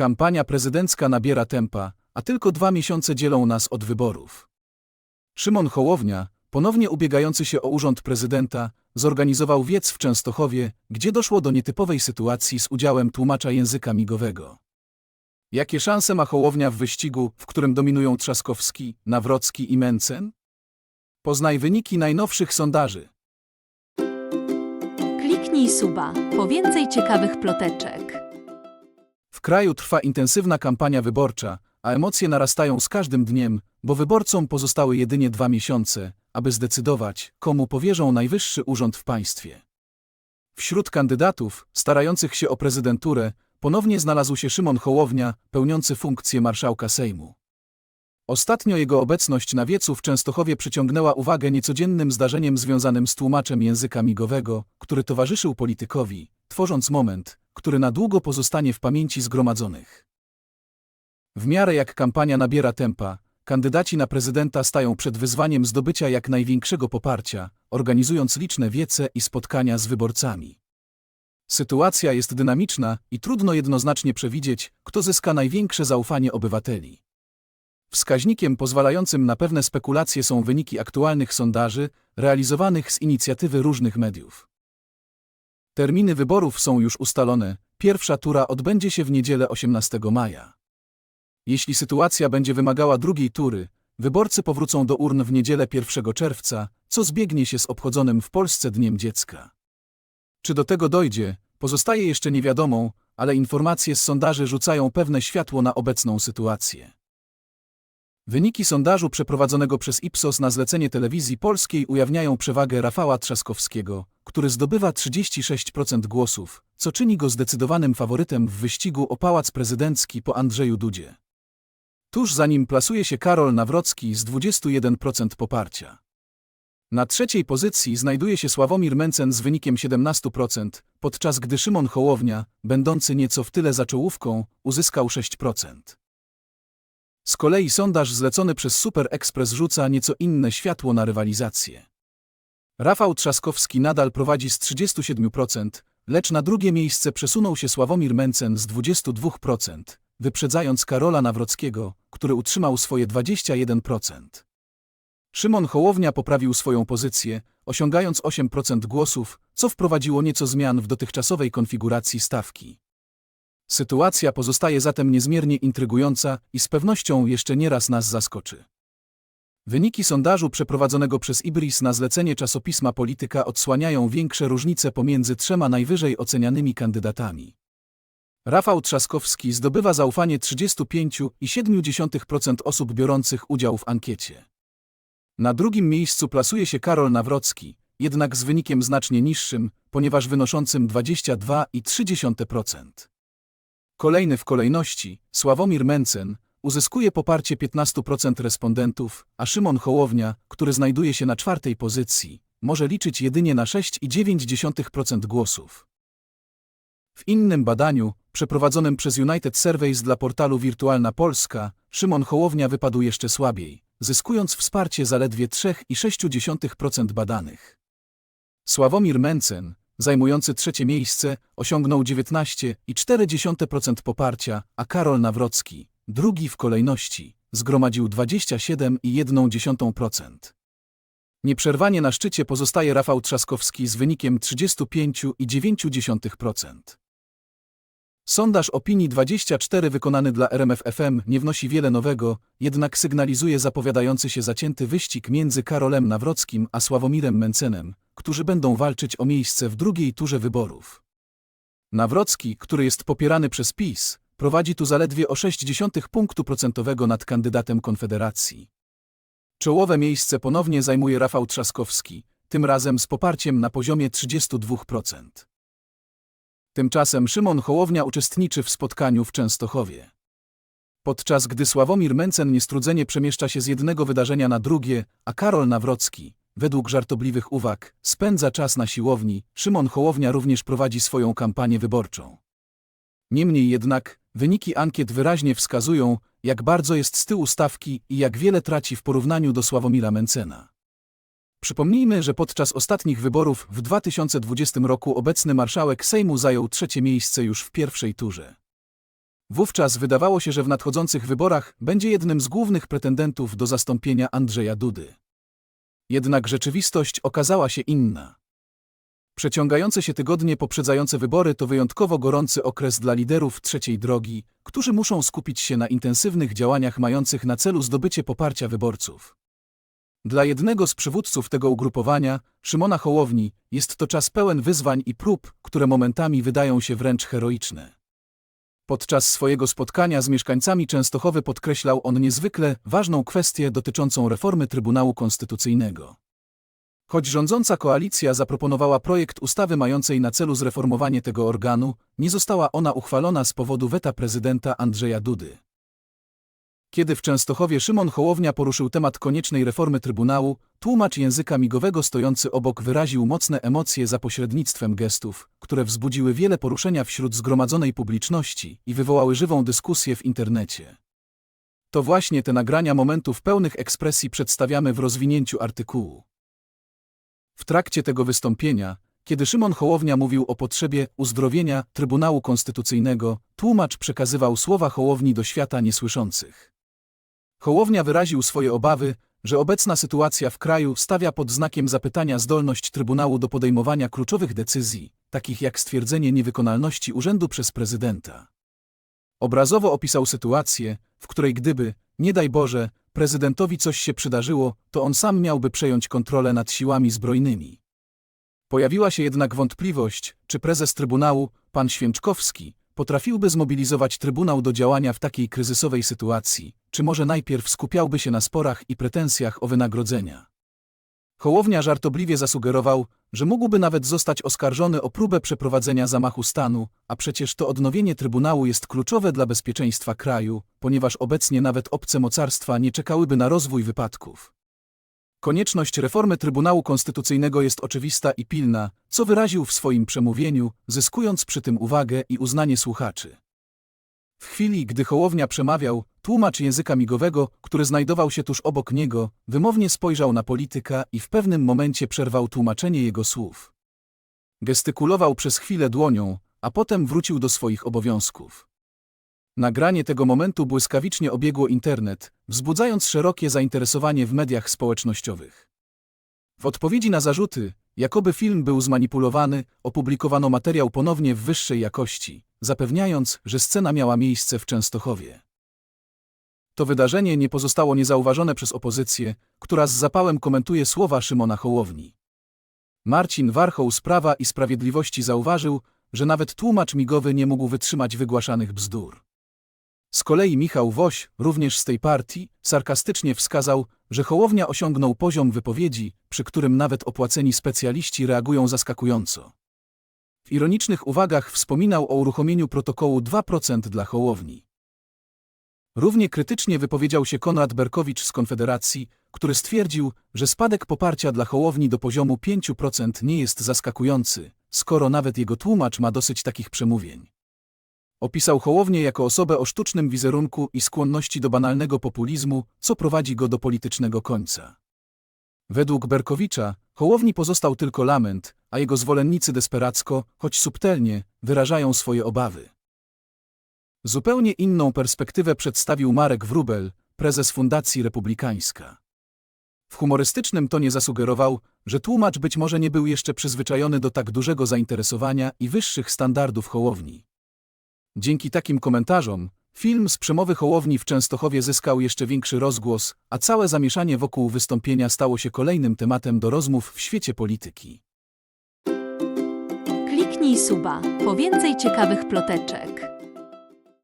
Kampania prezydencka nabiera tempa, a tylko dwa miesiące dzielą nas od wyborów. Szymon Hołownia, ponownie ubiegający się o urząd prezydenta, zorganizował wiec w Częstochowie, gdzie doszło do nietypowej sytuacji z udziałem tłumacza języka migowego. Jakie szanse ma Hołownia w wyścigu, w którym dominują Trzaskowski, Nawrocki i Mencen? Poznaj wyniki najnowszych sondaży. Kliknij suba po więcej ciekawych ploteczek. W kraju trwa intensywna kampania wyborcza, a emocje narastają z każdym dniem, bo wyborcom pozostały jedynie dwa miesiące, aby zdecydować, komu powierzą najwyższy urząd w państwie. Wśród kandydatów, starających się o prezydenturę, ponownie znalazł się Szymon Hołownia, pełniący funkcję marszałka Sejmu. Ostatnio jego obecność na wiecu w Częstochowie przyciągnęła uwagę niecodziennym zdarzeniem związanym z tłumaczem języka migowego, który towarzyszył politykowi, tworząc moment, który na długo pozostanie w pamięci zgromadzonych. W miarę jak kampania nabiera tempa, kandydaci na prezydenta stają przed wyzwaniem zdobycia jak największego poparcia, organizując liczne wiece i spotkania z wyborcami. Sytuacja jest dynamiczna i trudno jednoznacznie przewidzieć, kto zyska największe zaufanie obywateli. Wskaźnikiem pozwalającym na pewne spekulacje są wyniki aktualnych sondaży realizowanych z inicjatywy różnych mediów. Terminy wyborów są już ustalone. Pierwsza tura odbędzie się w niedzielę 18 maja. Jeśli sytuacja będzie wymagała drugiej tury, wyborcy powrócą do urn w niedzielę 1 czerwca, co zbiegnie się z obchodzonym w Polsce Dniem Dziecka. Czy do tego dojdzie, pozostaje jeszcze niewiadomą, ale informacje z sondaży rzucają pewne światło na obecną sytuację. Wyniki sondażu przeprowadzonego przez Ipsos na zlecenie telewizji polskiej ujawniają przewagę Rafała Trzaskowskiego, który zdobywa 36% głosów, co czyni go zdecydowanym faworytem w wyścigu o pałac prezydencki po Andrzeju Dudzie. Tuż za nim plasuje się Karol Nawrocki z 21% poparcia. Na trzeciej pozycji znajduje się Sławomir Mencen z wynikiem 17%, podczas gdy Szymon Hołownia, będący nieco w tyle za czołówką, uzyskał 6%. Z kolei sondaż zlecony przez Super Express rzuca nieco inne światło na rywalizację. Rafał Trzaskowski nadal prowadzi z 37%, lecz na drugie miejsce przesunął się Sławomir Mencen z 22%, wyprzedzając Karola Nawrockiego, który utrzymał swoje 21%. Szymon Hołownia poprawił swoją pozycję, osiągając 8% głosów, co wprowadziło nieco zmian w dotychczasowej konfiguracji stawki. Sytuacja pozostaje zatem niezmiernie intrygująca i z pewnością jeszcze nieraz nas zaskoczy. Wyniki sondażu przeprowadzonego przez Ibris na zlecenie czasopisma Polityka odsłaniają większe różnice pomiędzy trzema najwyżej ocenianymi kandydatami. Rafał Trzaskowski zdobywa zaufanie 35,7% osób biorących udział w ankiecie. Na drugim miejscu plasuje się Karol Nawrocki, jednak z wynikiem znacznie niższym, ponieważ wynoszącym 22,3%. Kolejny w kolejności, Sławomir Mencen, uzyskuje poparcie 15% respondentów, a Szymon Hołownia, który znajduje się na czwartej pozycji, może liczyć jedynie na 6,9% głosów. W innym badaniu, przeprowadzonym przez United Surveys dla portalu Wirtualna Polska, Szymon Hołownia wypadł jeszcze słabiej, zyskując wsparcie zaledwie 3,6% badanych. Sławomir Mencen, zajmujący trzecie miejsce, osiągnął 19,4% poparcia, a Karol Nawrocki, drugi w kolejności, zgromadził 27,1%. Nieprzerwanie na szczycie pozostaje Rafał Trzaskowski z wynikiem 35,9%. Sondaż opinii 24 wykonany dla RMFFM nie wnosi wiele nowego, jednak sygnalizuje zapowiadający się zacięty wyścig między Karolem Nawrockim a Sławomirem Mencenem, którzy będą walczyć o miejsce w drugiej turze wyborów. Nawrocki, który jest popierany przez PiS, prowadzi tu zaledwie o 0,6 punktu procentowego nad kandydatem Konfederacji. Czołowe miejsce ponownie zajmuje Rafał Trzaskowski, tym razem z poparciem na poziomie 32%. Tymczasem Szymon Hołownia uczestniczy w spotkaniu w Częstochowie. Podczas gdy Sławomir Mencen niestrudzenie przemieszcza się z jednego wydarzenia na drugie, a Karol Nawrocki, według żartobliwych uwag, spędza czas na siłowni, Szymon Hołownia również prowadzi swoją kampanię wyborczą. Niemniej jednak, wyniki ankiet wyraźnie wskazują, jak bardzo jest z tyłu stawki i jak wiele traci w porównaniu do Sławomira Mencena. Przypomnijmy, że podczas ostatnich wyborów w 2020 roku obecny marszałek Sejmu zajął trzecie miejsce już w pierwszej turze. Wówczas wydawało się, że w nadchodzących wyborach będzie jednym z głównych pretendentów do zastąpienia Andrzeja Dudy. Jednak rzeczywistość okazała się inna. Przeciągające się tygodnie poprzedzające wybory to wyjątkowo gorący okres dla liderów trzeciej drogi, którzy muszą skupić się na intensywnych działaniach mających na celu zdobycie poparcia wyborców. Dla jednego z przywódców tego ugrupowania, Szymona Hołowni, jest to czas pełen wyzwań i prób, które momentami wydają się wręcz heroiczne. Podczas swojego spotkania z mieszkańcami Częstochowy podkreślał on niezwykle ważną kwestię dotyczącą reformy Trybunału Konstytucyjnego. Choć rządząca koalicja zaproponowała projekt ustawy mającej na celu zreformowanie tego organu, nie została ona uchwalona z powodu weta prezydenta Andrzeja Dudy. Kiedy w Częstochowie Szymon Hołownia poruszył temat koniecznej reformy Trybunału, tłumacz języka migowego stojący obok wyraził mocne emocje za pośrednictwem gestów, które wzbudziły wiele poruszenia wśród zgromadzonej publiczności i wywołały żywą dyskusję w internecie. To właśnie te nagrania momentów pełnych ekspresji przedstawiamy w rozwinięciu artykułu. W trakcie tego wystąpienia, kiedy Szymon Hołownia mówił o potrzebie uzdrowienia Trybunału Konstytucyjnego, tłumacz przekazywał słowa Hołowni do świata niesłyszących. Hołownia wyraził swoje obawy, że obecna sytuacja w kraju stawia pod znakiem zapytania zdolność Trybunału do podejmowania kluczowych decyzji, takich jak stwierdzenie niewykonalności urzędu przez prezydenta. Obrazowo opisał sytuację, w której gdyby, nie daj Boże, prezydentowi coś się przydarzyło, to on sam miałby przejąć kontrolę nad siłami zbrojnymi. Pojawiła się jednak wątpliwość, czy prezes Trybunału, pan Święczkowski, potrafiłby zmobilizować Trybunał do działania w takiej kryzysowej sytuacji, czy może najpierw skupiałby się na sporach i pretensjach o wynagrodzenia. Hołownia żartobliwie zasugerował, że mógłby nawet zostać oskarżony o próbę przeprowadzenia zamachu stanu, a przecież to odnowienie Trybunału jest kluczowe dla bezpieczeństwa kraju, ponieważ obecnie nawet obce mocarstwa nie czekałyby na rozwój wypadków. Konieczność reformy Trybunału Konstytucyjnego jest oczywista i pilna, co wyraził w swoim przemówieniu, zyskując przy tym uwagę i uznanie słuchaczy. W chwili, gdy Hołownia przemawiał, tłumacz języka migowego, który znajdował się tuż obok niego, wymownie spojrzał na polityka i w pewnym momencie przerwał tłumaczenie jego słów. Gestykulował przez chwilę dłonią, a potem wrócił do swoich obowiązków. Nagranie tego momentu błyskawicznie obiegło internet, wzbudzając szerokie zainteresowanie w mediach społecznościowych. W odpowiedzi na zarzuty, jakoby film był zmanipulowany, opublikowano materiał ponownie w wyższej jakości, zapewniając, że scena miała miejsce w Częstochowie. To wydarzenie nie pozostało niezauważone przez opozycję, która z zapałem komentuje słowa Szymona Hołowni. Marcin Warchoł z Prawa i Sprawiedliwości zauważył, że nawet tłumacz migowy nie mógł wytrzymać wygłaszanych bzdur. Z kolei Michał Woś, również z tej partii, sarkastycznie wskazał, że Hołownia osiągnął poziom wypowiedzi, przy którym nawet opłaceni specjaliści reagują zaskakująco. W ironicznych uwagach wspominał o uruchomieniu protokołu 2% dla Hołowni. Równie krytycznie wypowiedział się Konrad Berkowicz z Konfederacji, który stwierdził, że spadek poparcia dla Hołowni do poziomu 5% nie jest zaskakujący, skoro nawet jego tłumacz ma dosyć takich przemówień. Opisał Hołownię jako osobę o sztucznym wizerunku i skłonności do banalnego populizmu, co prowadzi go do politycznego końca. Według Berkowicza, Hołowni pozostał tylko lament, a jego zwolennicy desperacko, choć subtelnie, wyrażają swoje obawy. Zupełnie inną perspektywę przedstawił Marek Wrubel, prezes Fundacji Republikańska. W humorystycznym tonie zasugerował, że tłumacz być może nie był jeszcze przyzwyczajony do tak dużego zainteresowania i wyższych standardów Hołowni. Dzięki takim komentarzom, film z przemowy Hołowni w Częstochowie zyskał jeszcze większy rozgłos, a całe zamieszanie wokół wystąpienia stało się kolejnym tematem do rozmów w świecie polityki. Kliknij suba po więcej ciekawych ploteczek.